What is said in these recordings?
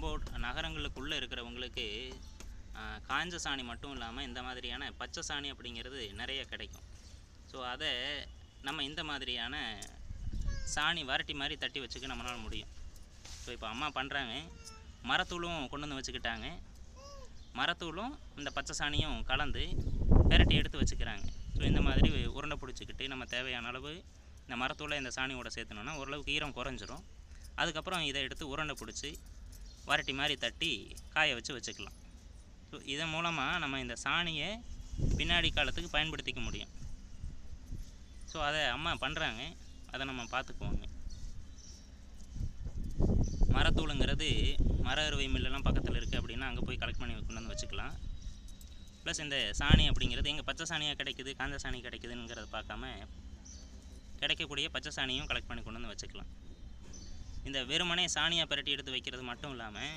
நம்ம நகரங்களுக்குள்ளே இருக்கிறவங்களுக்கு காஞ்ச சாணி மட்டும் இல்லாமல் இந்த மாதிரியான பச்சை சாணி அப்படிங்கிறது நிறைய கிடைக்கும். ஸோ அதை நம்ம இந்த மாதிரியான சாணி வரட்டி மாதிரி தட்டி வச்சுக்க நம்மளால் முடியும். ஸோ இப்போ அம்மா பண்ணுறாங்க மரத்தூளும் கொண்டு வந்து வச்சுக்கிட்டாங்க. மரத்தூளும் இந்த பச்சை சாணியும் கலந்து பெரட்டி எடுத்து வச்சுக்கிறாங்க. ஸோ இந்த மாதிரி உருண்டை பிடிச்சிக்கிட்டு நம்ம தேவையான அளவு இந்த மரத்தூளை இந்த சாணியோட சேர்த்தணுன்னா ஓரளவுக்கு ஈரம் குறைஞ்சிரும். அதுக்கப்புறம் இதை எடுத்து உருண்டை பிடிச்சி வரட்டி மாதிரி தட்டி காய வச்சு வச்சுக்கலாம். ஸோ இதன் மூலமாக நம்ம இந்த சாணியை பின்னாடி காலத்துக்கு பயன்படுத்திக்க முடியும். ஸோ அதை அம்மா பண்ணுறாங்க அதை நம்ம பார்த்துக்குவோங்க. மரத்தூளுங்கிறது மர அறுவை மில்லெல்லாம் பக்கத்தில் இருக்குது அப்படின்னா அங்கே போய் கலெக்ட் பண்ணி கொண்டு வந்து வச்சுக்கலாம். ப்ளஸ் இந்த சாணி அப்படிங்கிறது எங்கே பச்சை சாணியாக கிடைக்குது காஞ்ச சாணி கிடைக்குதுங்கிறத பார்க்காம கிடைக்கக்கூடிய பச்சை சாணியும் கலெக்ட் பண்ணி கொண்டு வந்து வச்சுக்கலாம். இந்த வெறுமனே சாணியாக பரட்டி எடுத்து வைக்கிறது மட்டும் இல்லாமல்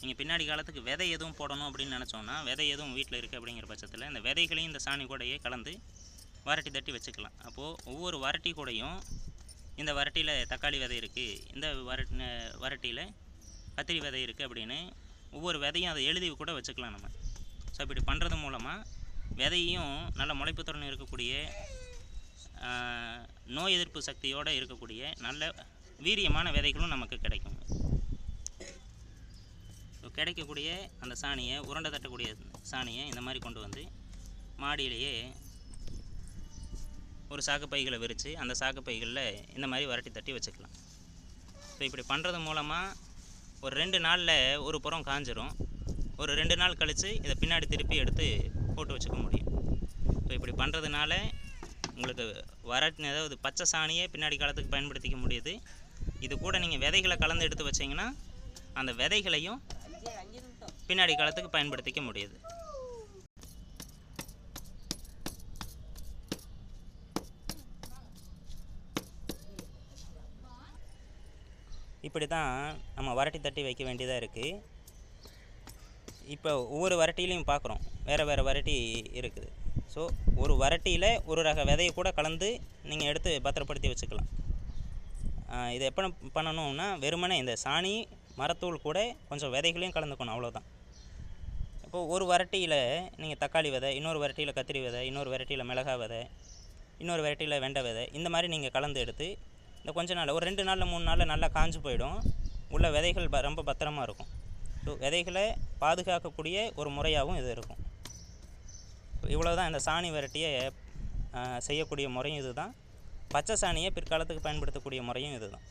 நீங்கள் பின்னாடி காலத்துக்கு விதை எதுவும் போடணும் அப்படின்னு நினச்சோன்னா விதை எதுவும் வீட்டில் இருக்குது அப்படிங்கிற பட்சத்தில் இந்த விதைகளையும் இந்த சாணி கூடயே கலந்து வரட்டி தட்டி வச்சுக்கலாம். அப்போது ஒவ்வொரு வரட்டி கூடையும் இந்த வரட்டியில் தக்காளி விதை இருக்குது இந்த வரட் வரட்டியில் கத்திரி விதை இருக்குது அப்படின்னு ஒவ்வொரு விதையும் அதை எழுதி கூட வச்சுக்கலாம் நம்ம. ஸோ இப்படி பண்ணுறது மூலமாக விதையும் நல்ல முளைப்புத்திறன் இருக்கக்கூடிய நோய் எதிர்ப்பு சக்தியோடு இருக்கக்கூடிய நல்ல வீரியமான விதைகளும் நமக்கு கிடைக்கும். ஸோ கிடைக்கக்கூடிய அந்த சாணியை உருண்டை தட்டக்கூடிய சாணியை இந்த மாதிரி கொண்டு வந்து மாடியிலேயே ஒரு சாக்கு பைகளை விரித்து அந்த சாக்கு பைகளில் இந்த மாதிரி வரட்டி தட்டி வச்சுக்கலாம். ஸோ இப்படி பண்ணுறது மூலமாக ஒரு ரெண்டு நாளில் ஒரு புறம் காஞ்சிரும். ஒரு ரெண்டு நாள் கழித்து இதை பின்னாடி திருப்பி எடுத்து போட்டு வச்சுக்க முடியும். ஸோ இப்படி பண்ணுறதுனால உங்களுக்கு வர அதாவது பச்சை சாணியை பின்னாடி காலத்துக்கு பயன்படுத்திக்க முடியுது. இது கூட நீங்கள் விதைகளை கலந்து எடுத்து வச்சிங்கன்னா அந்த விதைகளையும் பின்னாடி காலத்துக்கு பயன்படுத்திக்க முடியுது. இப்படி தான் நம்ம வரட்டி தட்டி வைக்க வேண்டியதாக இருக்குது இப்போ ஒவ்வொரு வரட்டிலையும் பார்க்குறோம் வேறு வேறு வரட்டி இருக்குது. ஸோ ஒரு வரட்டியில் ஒரு ரக விதையை கூட கலந்து நீங்கள் எடுத்து பத்திரப்படுத்தி வச்சுக்கலாம். இதை எப்போ பண்ணணும்னா வெறுமனே இந்த சாணி மரத்தூள் கூட கொஞ்சம் விதைகளையும் கலந்துக்கணும் அவ்வளோதான் இப்போது ஒரு வரட்டியில் நீங்கள் தக்காளி விதை இன்னொரு வரட்டியில் கத்திரி விதை இன்னொரு வரட்டியில் மிளகா விதை இன்னொரு வரட்டியில் வெண்டை விதை இந்த மாதிரி நீங்கள் கலந்து எடுத்து இந்த கொஞ்ச நாள் ஒரு ரெண்டு நாளில் மூணு நாளில் நல்லா காஞ்சு போயிடும். உள்ள விதைகள் ப- ரொம்ப பத்திரமா இருக்கும். ஸோ விதைகளை பாதுகாக்கக்கூடிய ஒரு முறையாகவும் இது இருக்கும். இவ்வளோ தான் இந்த சாணி விரட்டியை செய்யக்கூடிய முறையும் இது தான் பச்சை சாணியை பிற்காலத்துக்கு பயன்படுத்தக்கூடிய முறையும் இதுதான்.